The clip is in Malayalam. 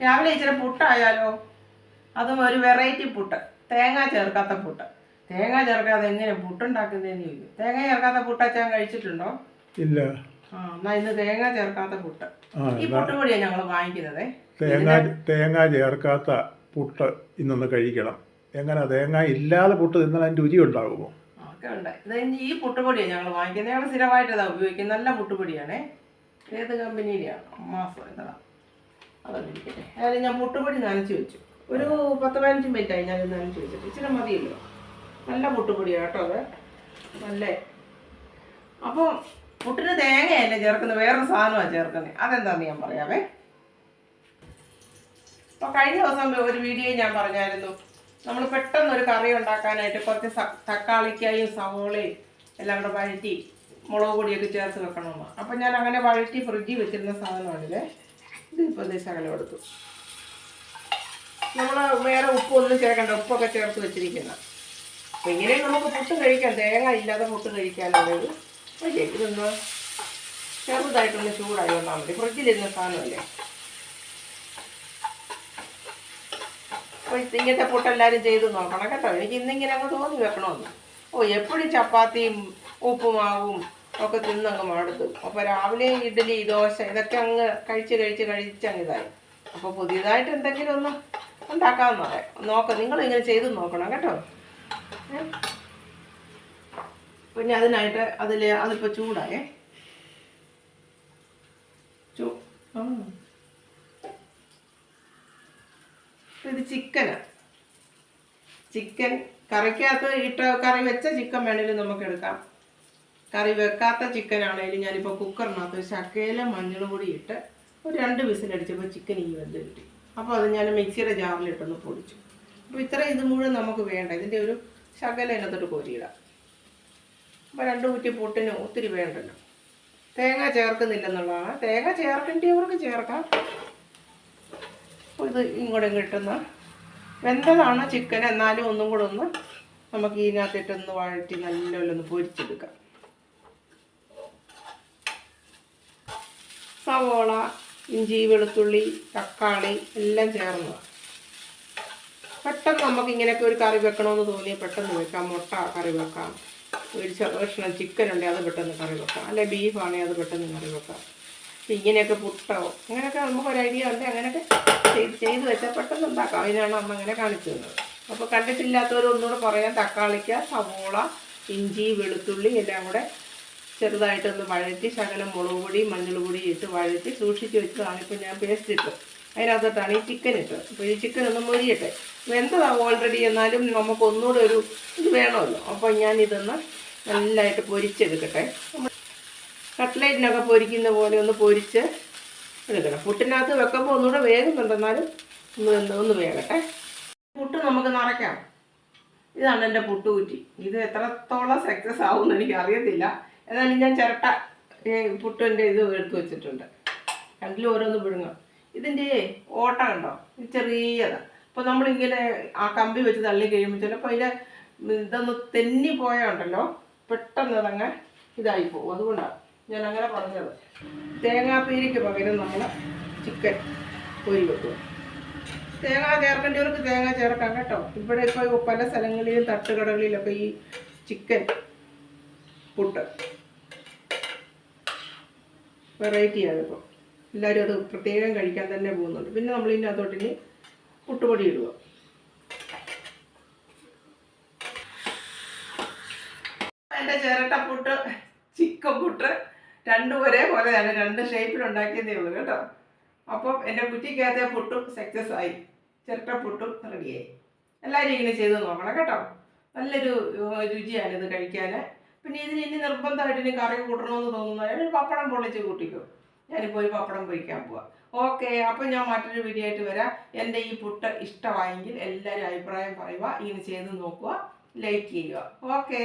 രാവിലെ ഇച്ചിരി പുട്ടായാലോ? അതും ഒരു വെറൈറ്റി പുട്ട്. തേങ്ങ ചേർക്കാത്ത പുട്ട്. തേങ്ങ ചേർക്കാതെ എങ്ങനെ പുട്ടുണ്ടാക്കുന്നതെന്ന് ചോദിക്കും. തേങ്ങ ചേർക്കാത്ത പുട്ട് അച്ഛൻ കഴിച്ചിട്ടുണ്ടോ? ഇല്ല. ആ എന്നാ ഇന്ന് തേങ്ങ ചേർക്കാത്ത പുട്ട്. ഈ ഈ പുട്ടുപൊടിയാണ് ഞങ്ങൾ വാങ്ങിക്കുന്നത്. തേങ്ങ തേങ്ങ ചേർക്കാത്ത പുട്ട് ഇന്നൊന്ന് കഴിക്കണം. എങ്ങനെ? തേങ്ങ ഇല്ലാതെ പുട്ട് തിന്നാൽ അതിന്റെ രുചി ഉണ്ടാകുമോ? ഒക്കെ ഉണ്ട്. ഇത് ഈ പുട്ടുപൊടിയാണ് ഞങ്ങൾ വാങ്ങിക്കുന്നത് ഞങ്ങൾ സ്ഥിരമായിട്ട് ഇതാ ഉപയോഗിക്കുന്നത്. നല്ല പുട്ടുപൊടിയാണേ ഏത് കമ്പനിയിലാണ് മാസം ഇതാ. അതായത് ഞാൻ മുട്ടുപൊടി നനച്ച് വെച്ചു. ഒരു പത്ത് പതിനഞ്ച് മിനിറ്റ് ആയി ഞാൻ നനച്ച് വെച്ചിട്ട്. ഇച്ചിരി മതിയല്ലോ. നല്ല മുട്ടുപൊടിയാണ് കേട്ടോ അത്. നല്ല. അപ്പോൾ പുട്ടിന് തേങ്ങയല്ല ചേർക്കുന്നത്? വേറൊരു സാധനമാണ് ചേർക്കുന്നത്. അതെന്താണെന്ന് ഞാൻ പറയാമേ അപ്പോൾ കഴിഞ്ഞ ദിവസം ഒരു വീഡിയോ ഞാൻ പറഞ്ഞായിരുന്നു. നമ്മൾ പെട്ടെന്ന് ഒരു കറി ഉണ്ടാക്കാനായിട്ട് കുറച്ച് തക്കാളിക്കായും സവോളയും എല്ലാം കൂടെ വഴറ്റി മുളക് പൊടിയൊക്കെ ചേർത്ത് വെക്കണമെന്ന് അപ്പം ഞാൻ അങ്ങനെ വഴറ്റി ഫ്രിഡ്ജിൽ വെച്ചിരുന്ന സാധനമാണിത്. ഇത് ഇപ്പോൾ ഇത് ശകലം എടുത്തു. നമ്മൾ വേറെ ഉപ്പൊന്നും ചേർക്കണ്ട ഉപ്പൊക്കെ ചേർത്ത് വെച്ചിരിക്കുന്ന. അപ്പം ഇങ്ങനെ നമുക്ക് പുട്ട് കഴിക്കാം തേങ്ങ ഇല്ലാതെ പുട്ട് കഴിക്കാനുള്ളത് ഓക്കെ ഇതൊന്ന് ചെറുതായിട്ടൊന്ന് ചൂടായി വന്നാൽ മതി. ഫ്രിഡ്ജിലിരുന്ന സാധനമല്ലേ? അപ്പോൾ ഇങ്ങനത്തെ പുട്ടെല്ലാവരും ചെയ്ത് നോക്കണം കേട്ടോ. എനിക്ക് ഇന്നിങ്ങനെ അങ്ങ് തോന്നി വെക്കണമെന്ന്. ഓ എപ്പോഴും ചപ്പാത്തിയും ഉപ്പുമാവും ഒക്കെ തിന്നങ്ങ് മടുത്തു. അപ്പോൾ രാവിലെ ഇഡ്ഡലി ദോശ ഇതൊക്കെ അങ്ങ് കഴിച്ച് കഴിച്ച് കഴിച്ചങ്ങ് ഇതായി. അപ്പോൾ പുതിയതായിട്ട് എന്തെങ്കിലും ഒന്ന് ഉണ്ടാക്കാമെന്ന് പറയാം നോക്കാം നിങ്ങൾ ഇങ്ങനെ ചെയ്ത് നോക്കണം കേട്ടോ. പിന്നെ അതിനായിട്ട് അതിൽ അതിപ്പോൾ ചൂടായേ. ചൂ ഇത് ചിക്കനാ ചിക്കൻ കറിക്കകത്ത് ഇട്ട കറി വെച്ച ചിക്കൻ വേണേലും നമുക്ക് എടുക്കാം. കറി വെക്കാത്ത ചിക്കൻ ആണെങ്കിലും ഞാനിപ്പോൾ കുക്കറിനകത്ത് ശക്കയില മഞ്ഞളും കൂടി ഇട്ട് ഒരു രണ്ട് വിസിലടിച്ചപ്പോൾ ചിക്കൻ ഈ വെന്ത് കിട്ടി. അപ്പോൾ അത് ഞാൻ മിക്സിയുടെ ജാറിലിട്ടൊന്ന് പൊടിച്ചു. അപ്പോൾ ഇത്ര ഇത് മുഴുവൻ നമുക്ക് വേണ്ട. ഇതിന്റെ ഒരു ശകല ഇതിനകത്തോട്ട് കോരിയിടാം. അപ്പോൾ രണ്ട് കുറ്റി പൊട്ടിന് ഒത്തിരി വേണ്ടല്ലോ. തേങ്ങ ചേർക്കുന്നില്ലെന്നുള്ളതാണ്. തേങ്ങ ചേർക്കേണ്ടിയവർക്ക് ചേർക്കാം. അപ്പോൾ ഇത് ഇങ്ങോട്ടും കിട്ടുന്ന വെന്തതാണ് ചിക്കൻ എന്നാലും ഒന്നും കൂടെ ഒന്ന് നമുക്ക് ഇതിനകത്തിട്ടൊന്ന് വഴറ്റി നല്ലപോലെ ഒന്ന് പൊരിച്ചെടുക്കാം. സവോള ഇഞ്ചി വെളുത്തുള്ളി തക്കാളി എല്ലാം ചേർന്നതാണ് പെട്ടെന്ന് നമുക്ക് ഇങ്ങനെയൊക്കെ ഒരു കറി വെക്കണമെന്ന് തോന്നിയാൽ പെട്ടെന്ന് വെക്കാം. മുട്ട കറി വെക്കാം. ഒരു കഷ്ണം ചിക്കൻ ഉണ്ടെങ്കിൽ അത് പെട്ടെന്ന് കറി വെക്കാം. അല്ലെ ബീഫാണെങ്കിൽ അത് പെട്ടെന്ന് കറി വെക്കാം. ഇങ്ങനെയൊക്കെ പുട്ടോ അങ്ങനെയൊക്കെ നമുക്ക് ഒരു ഐഡിയ ഉണ്ട്. അങ്ങനെയൊക്കെ ചെയ്ത് ചെയ്ത് വെച്ചാൽ പെട്ടെന്ന് ഉണ്ടാക്കാം. അതിനാണ് അമ്മ അങ്ങനെ കാണിച്ചു തന്നത്. അപ്പോൾ കണ്ടിട്ടില്ലാത്തവരൊന്നുകൂടെ പറയാം. തക്കാളിക്ക സവോള ഇഞ്ചി വെളുത്തുള്ളി എല്ലാം കൂടെ ചെറുതായിട്ടൊന്ന് വഴറ്റി ശകലം മുളക് പൊടി മഞ്ഞൾ പൊടി ഇട്ട് വഴറ്റി സൂക്ഷിച്ച് വെച്ചതാണ് ഇപ്പോൾ ഞാൻ പേസ്റ്റ് ഇട്ടത്. അതിനകത്തോട്ടാണ് ഈ ചിക്കൻ ഇട്ടത്. അപ്പോൾ ഈ ചിക്കൻ ഒന്ന് മൊരിയട്ടെ. വെന്തതാണ് ഓൾറെഡി എന്നാലും നമുക്ക് ഒന്നുകൂടെ ഒരു ഇത് വേണമല്ലോ. അപ്പോൾ ഞാൻ ഇതൊന്ന് നല്ലതായിട്ട് പൊരിച്ചെടുക്കട്ടെ. കട്ട്ലേറ്റിനൊക്കെ പൊരിക്കുന്ന പോലെ ഒന്ന് പൊരിച്ച് എടുക്കണം. പുട്ടിനകത്ത് വെക്കുമ്പോൾ ഒന്നുകൂടെ വേകുന്നുണ്ട്. എന്നാലും ഒന്ന് ഒന്ന് വേകട്ടെ. പുട്ട് നമുക്ക് നിറയ്ക്കാം. ഇതാണ് എന്റെ പുട്ടുകുറ്റി. ഇത് എത്രത്തോളം സക്സസ് ആവുമെന്ന് എനിക്ക് അറിയത്തില്ല എന്നാലും ഞാൻ ചിരട്ട പുട്ടിന്റെ ഇത് എടുത്ത് വെച്ചിട്ടുണ്ട്. രണ്ടിലും ഓരോന്ന് വിഴുങ്ങാം ഇതിന്റെ ഓട്ട ഇത് ചെറിയതാണ് അപ്പോൾ നമ്മളിങ്ങനെ ആ കമ്പി വെച്ച് തള്ളി കഴിയുമ്പോൾ ചിലപ്പോൾ അതിന്റെ ഇതൊന്ന് തെന്നി പോയുണ്ടല്ലോ പെട്ടെന്ന് അതങ്ങ് ഇതായി പോകും. അതുകൊണ്ടാണ് ഞാൻ അങ്ങനെ പറഞ്ഞത്. തേങ്ങാപ്പീരിക്ക് പകരം നമ്മൾ ചിക്കൻ പൊരി വെക്കും തേങ്ങ ചേർക്കേണ്ടവർക്ക് തേങ്ങ ചേർക്കാം കേട്ടോ. ഇവിടെ ഇപ്പോൾ പല സ്ഥലങ്ങളിലും തട്ടുകടകളിലൊക്കെ ഈ ചിക്കൻ പുട്ട്. വെറൈറ്റിയാണിപ്പോൾ എല്ലാവരും അത് പ്രത്യേകം കഴിക്കാൻ തന്നെ പോകുന്നുണ്ട്. പിന്നെ നമ്മൾ ഇതിനകത്തോട്ട് ഇനി പുട്ടുപൊടി ഇടുക. എന്റെ ചിരട്ടപ്പുട്ട് ചിക്കൻ പുട്ട് രണ്ടും ഒരേപോലെയാണ് രണ്ട് ഷേപ്പിൽ ഉണ്ടാക്കിയതേ ഉള്ളൂ കേട്ടോ. അപ്പം എന്റെ കുറ്റിക്കകത്തെ പുട്ടും സക്സസ് ആയി. ചിരട്ടപ്പുട്ടും റെഡിയായി എല്ലാവരും ഇങ്ങനെ ചെയ്ത് നോക്കണം കേട്ടോ. നല്ലൊരു രുചിയാണിത് കഴിക്കാൻ പിന്നെ ഇതിന് ഇനി നിർബന്ധമായിട്ട് ഇനി കറി കൂട്ടണമെന്ന് തോന്നുന്നു. പപ്പടം പൊള്ളിച്ച് കൂട്ടിക്കോ. ഞാനിപ്പോൾ ഒരു പപ്പടം പൊരിക്കാൻ പോവാം. ഓക്കെ അപ്പം ഞാൻ മറ്റൊരു വീഡിയോ ആയിട്ട് വരാം. എന്റെ ഈ പുട്ട് ഇഷ്ടമായെങ്കിൽ എല്ലാവരും അഭിപ്രായം പറയുക ഇങ്ങനെ ചെയ്ത് നോക്കുക ലൈക്ക് ചെയ്യുക. ഓക്കേ.